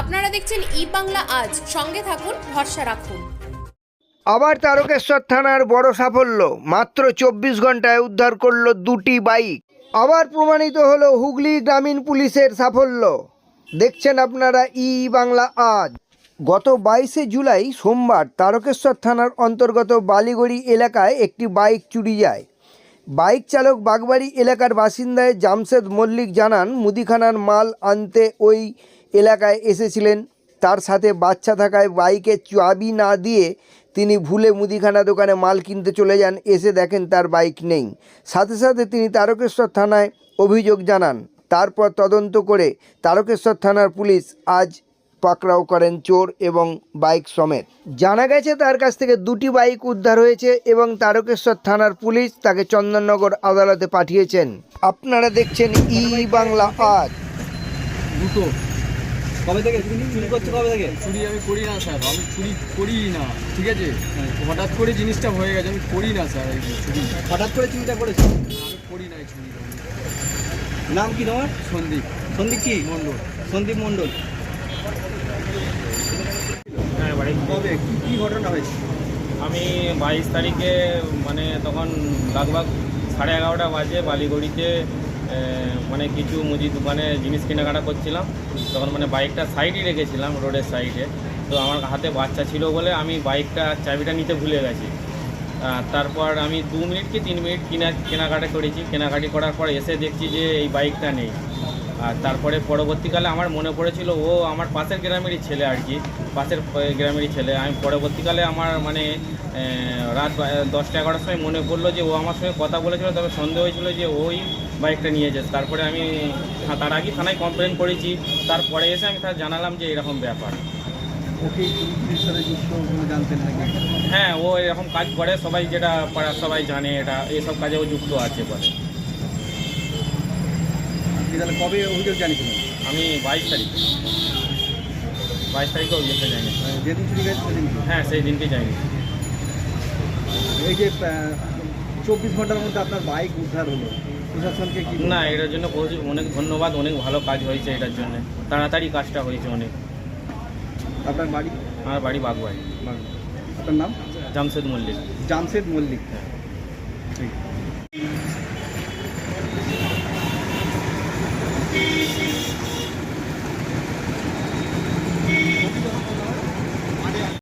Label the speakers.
Speaker 1: আপনারা দেখছেন ই বাংলা আজ। সঙ্গে থাকুন, ভরসা রাখুন।
Speaker 2: আবার তারকেশ্বর থানার বড় সাফল্য। মাত্র চব্বিশ ঘন্টায় উদ্ধার করল দুটি বাইক। আবার প্রমাণিত হলো হুগলি গ্রামীণ পুলিশের সাফল্য। দেখছেন আপনারা ই বাংলা আজ। গত বাইশে জুলাই সোমবার তারকেশ্বর থানার অন্তর্গত বালিগড়ি এলাকায় একটি বাইক চুরি যায়। বাইক চালক বাগবাড়ি এলাকার বাসিন্দায় জামশেদ মল্লিক জানান, মুদিখানার মাল আনতে ওই এলাকায় এসেছিলেন। তার সাথে বাচ্চা থাকায় বাইকে চাবি না দিয়ে তিনি ভুলে মুদিখানা দোকানে মাল কিনতে চলে যান, এসে দেখেন তার বাইক নেই। সাথে সাথে তিনি তারকেশ্বর থানায় অভিযোগ জানান। তারপর তদন্ত করে তারকেশ্বর থানার পুলিশ আজ পাকড়াও করেন চোর এবং বাইক সমেত। জানা গেছে তার কাছ থেকে দুটি বাইক উদ্ধার হয়েছে এবং তারকেশ্বর থানার পুলিশ তাকে চন্দননগর আদালতে পাঠিয়েছেন। আপনারা দেখছেন ই বাংলা আজ।
Speaker 3: দুটো। কবে থেকে? চুরি চুরি করছ কবে থেকে?
Speaker 4: চুরি আমি করি না স্যার। আমি চুরি করি না ঠিক আছে? হঠাৎ করে জিনিসটা হয়ে গেছে আমি করি না স্যার এই চুরি।
Speaker 3: হঠাৎ করে চুরিটা করেছ?
Speaker 4: আমি করি না এই চুরি
Speaker 3: নাম কি তোমার?
Speaker 4: সন্দীপ।
Speaker 3: সন্দীপ কি?
Speaker 4: মণ্ডল।
Speaker 3: সন্দীপ মণ্ডল। কবে? কি কি ঘটনা হয়েছে?
Speaker 5: আমি বাইশ তারিখে মানে তখন লাগভাগ সাড়ে এগারোটা বাজে বালিগড়িতে মানে কিছু মুদি দোকানে জিনিস কেনাকাটা করছিলাম। তখন মানে বাইকটা সাইডে রেখেছিলাম রোডের সাইডে তো আমার হাতে বাচ্চা ছিল বলে আমি বাইকটা চাবিটা নিতে ভুলে গেছি। তারপর আমি দু মিনিট কি তিন মিনিট কিনা, কেনাকাটা করেছি। কেনাকাটি করার পর এসে দেখছি যে এই বাইকটা নেই। আর তারপরে পরবর্তীকালে আমার মনে পড়েছিল, ও আমার পাশের গ্রামেরই ছেলে আর কি, পাশের গ্রামেরই ছেলে। আমি পরবর্তীকালে আমার মানে রাত দশটা এগারোটার সময় মনে পড়ল যে ও আমার সঙ্গে কথা বলেছিল, তবে সন্দেহ হয়েছিল যে ওই বাইকটা নিয়েছে তারপরে আমি তার আগে থানায় কমপ্লেন করেছি। তারপরে এসে আমি তার জানালাম যে এরকম ব্যাপার। হ্যাঁ ও এরকম কাজ করে সবাই যেটা পাড়ার সবাই জানে এটা এইসব কাজে ও যুক্ত আছে বলে।
Speaker 3: তাহলে কবে অভিযোগ জানিয়েছিলেন
Speaker 5: আমি বাইশ তারিখে। বাইশ তারিখে অভিযোগটা
Speaker 3: যেদিন চুরি গেছে সেদিন? কি?
Speaker 5: হ্যাঁ সেই দিনকে যাইনি
Speaker 3: এই যে চব্বিশ ঘণ্টার মধ্যে আপনার বাইক উদ্ধার হলো। প্রশাসনকে কি
Speaker 5: না এটার জন্য অনেক ধন্যবাদ অনেক ভালো কাজ হয়েছে এটার জন্য। তাড়াতাড়ি কাজটা হয়েছে অনেক।
Speaker 3: আপনার বাড়ি?
Speaker 5: আমার বাড়ি বাগবাড়ি
Speaker 3: আপনার নাম?
Speaker 5: জামশেদ মল্লিক।
Speaker 3: জামশেদ মল্লিক। ঠিক।